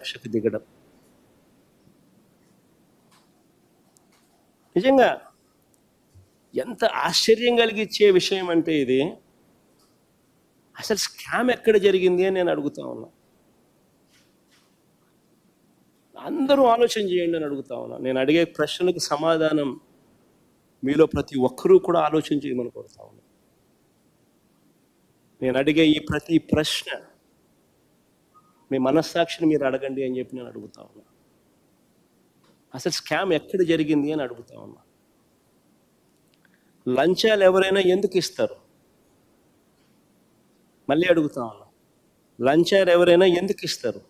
కక్షకు దిగడం. నిజంగా ఎంత ఆశ్చర్యం కలిగించే విషయం అంటే ఇది. అసలు స్కామ్ ఎక్కడ జరిగింది అని నేను అడుగుతా ఉన్నా. అందరూ ఆలోచన చేయండి అని అడుగుతా ఉన్నా. నేను అడిగే ప్రశ్నలకు సమాధానం మీలో ప్రతి ఒక్కరూ కూడా ఆలోచన చేయమని కోరుతా ఉన్నా. నేను అడిగే ఈ ప్రతి ప్రశ్న మీ మనస్సాక్షిని మీరు అడగండి అని చెప్పి నేను అడుగుతా ఉన్నా. అసలు స్కామ్ ఎక్కడ జరిగింది అని అడుగుతా ఉన్నా. లంచాలు ఎవరైనా ఎందుకు ఇస్తారు? మళ్ళీ అడుగుతా ఉన్నా. లంచాలు ఎవరైనా ఎందుకు ఇస్తారు?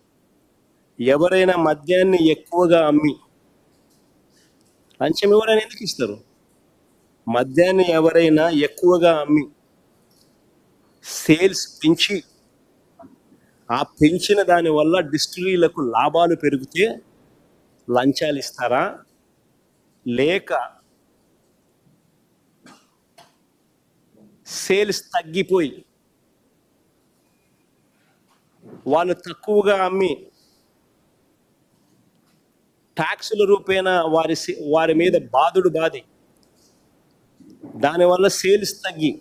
ఎవరైనా మద్యాన్ని ఎక్కువగా అమ్మి లంచం ఎవరైనా ఎందుకు ఇస్తారు? మద్యాన్ని ఎవరైనా ఎక్కువగా అమ్మి సేల్స్ పెంచి ఆ పెంచిన దానివల్ల డిస్టిలరీలకు లాభాలు పెరిగితే లంచాలు ఇస్తారా? లేక సేల్స్ తగ్గిపోయి వాళ్ళు తక్కువగా అమ్మి ట్యాక్సుల రూపేణ వారి వారి మీద బాధుడు బాధి దానివల్ల సేల్స్ తగ్గి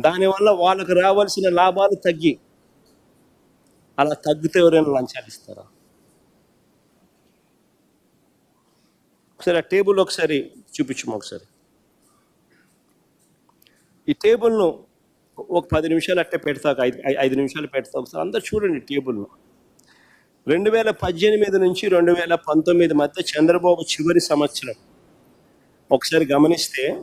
దానివల్ల వాళ్ళకు రావాల్సిన లాభాలు తగ్గి. అలా తగ్గితే ఎవరైనా లంచాలు ఇస్తారా? ఒకసారి ఆ టేబుల్ ఒకసారి చూపించము ఒకసారి. ఈ టేబుల్ను ఒక పది నిమిషాలు అట్టే పెడతాక ఐదు ఐ- ఐదు నిమిషాలు పెడతా. ఒకసారి అందరు చూడండి టేబుల్ను. రెండు వేల పద్దెనిమిది నుంచి రెండు వేల పంతొమ్మిది మధ్య చంద్రబాబు చివరి సంవత్సరం. ఒకసారి గమనిస్తే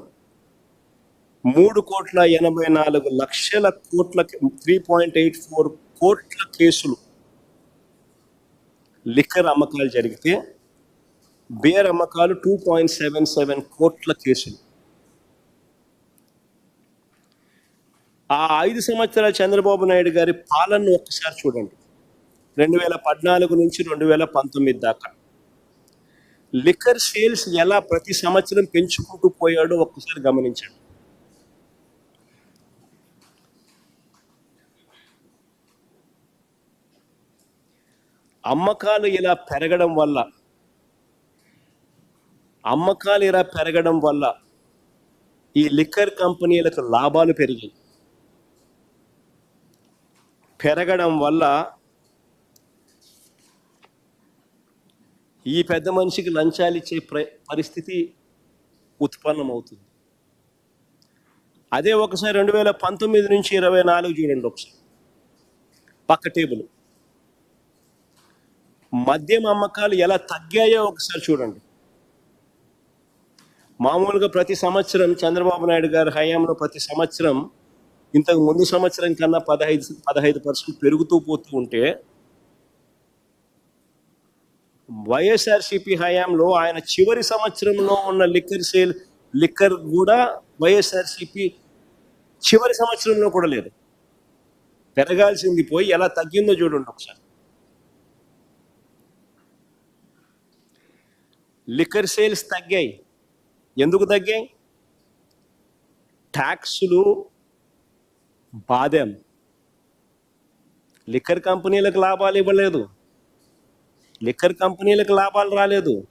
మూడు కోట్ల ఎనభై నాలుగు లక్షల కోట్ల త్రీ పాయింట్ ఎయిట్ ఫోర్ కోట్ల కేసులు లిక్కర్ అమ్మకాలు జరిగితే బేర్ అమ్మకాలు టూ పాయింట్ సెవెన్ సెవెన్ కోట్ల కేసులు. ఆ ఐదు సంవత్సరాల చంద్రబాబు నాయుడు గారి పాలనను ఒక్కసారి చూడండి. రెండు వేల పద్నాలుగు నుంచి రెండు వేల పంతొమ్మిది దాకా. లిక్కర్ సేల్స్ ఎలా ప్రతి సంవత్సరం పెంచుకుంటూ పోయాడో ఒక్కసారి గమనించండి. అమ్మకాలు ఇలా పెరగడం వల్ల అమ్మకాలు ఇలా పెరగడం వల్ల ఈ లిక్కర్ కంపెనీలకు లాభాలు పెరిగాయి. పెరగడం వల్ల ఈ పెద్ద మనిషికి లంచాలు ఇచ్చే ప్ర పరిస్థితి ఉత్పన్నమవుతుంది. అదే ఒకసారి రెండు వేల పంతొమ్మిది నుంచి ఇరవై నాలుగు చూడండి ఒకసారి. పక్క టేబుల్. మద్యం అమ్మకాలు ఎలా తగ్గాయో ఒకసారి చూడండి. మామూలుగా ప్రతి సంవత్సరం చంద్రబాబు నాయుడు గారి హయాంలో ప్రతి సంవత్సరం ఇంతకు ముందు సంవత్సరం కన్నా పదహైదు పదహైదు పర్సెంట్ పెరుగుతూ పోతూ ఉంటే వైఎస్ఆర్సిపి హయాంలో ఆయన చివరి సంవత్సరంలో ఉన్న లిక్కర్ సేల్ లిక్కర్ కూడా వైఎస్ఆర్సిపి చివరి సంవత్సరంలో కూడా లేదు. పెరగాల్సింది పోయి ఎలా తగ్గిందో చూడండి ఒకసారి. లిక్కర్ సేల్స్ తగ్గాయి. ఎందుకు తగ్గాయి? ట్యాక్సులు బాదాం. లిక్కర్ కంపెనీలకు లాభాలు ఇవ్వలేదు. లిక్కర్ కంపెనీలకు లాభాలు రాలేదు.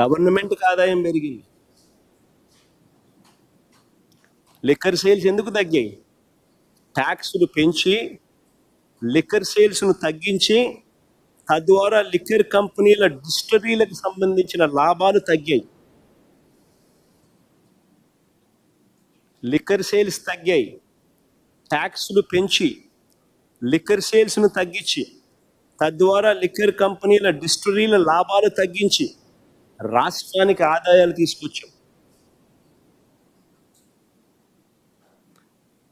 గవర్నమెంట్కి ఆదాయం పెరిగింది. లిక్కర్ సేల్స్ ఎందుకు తగ్గాయి? ట్యాక్సులు పెంచి లిక్కర్ సేల్స్ను తగ్గించి తద్వారా లిక్కర్ కంపెనీల డిస్టరీలకు సంబంధించిన లాభాలు తగ్గాయి. లిక్కర్ సేల్స్ తగ్గాయి. ట్యాక్స్లు పెంచి లిక్కర్ సేల్స్ను తగ్గించి తద్వారా లిక్కర్ కంపెనీల డిస్టరీల లాభాలు తగ్గించి రాష్ట్రానికి ఆదాయాలు తీసుకొచ్చాం.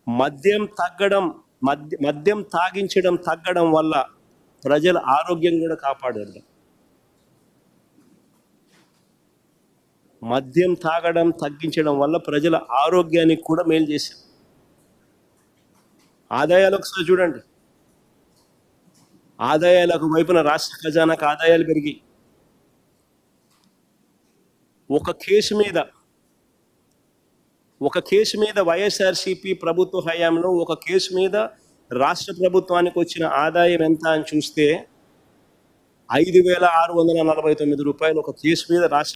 మద్యం తగ్గడం మద్య మద్యం తాగించడం తగ్గడం వల్ల ప్రజల ఆరోగ్యం కూడా కాపాడారు. మద్యం తాగడం తగ్గించడం వల్ల ప్రజల ఆరోగ్యానికి కూడా మేలు చేశాం ఆదాయాలు ఒకసారి చూడండి. ఆదాయాలకు వైపున రాష్ట్ర ఖజానాకు ఆదాయాలు పెరిగాయి. ఒక కేసు మీద ఒక కేసు మీద వైఎస్ఆర్సిపి ప్రభుత్వ హయాంలో ఒక కేసు మీద రాష్ట్ర ప్రభుత్వానికి వచ్చిన ఆదాయం ఎంత అని చూస్తే ఐదు వేల ఆరు వందల నలభై తొమ్మిది రూపాయలు ఒక కేసు మీద రాష్ట్ర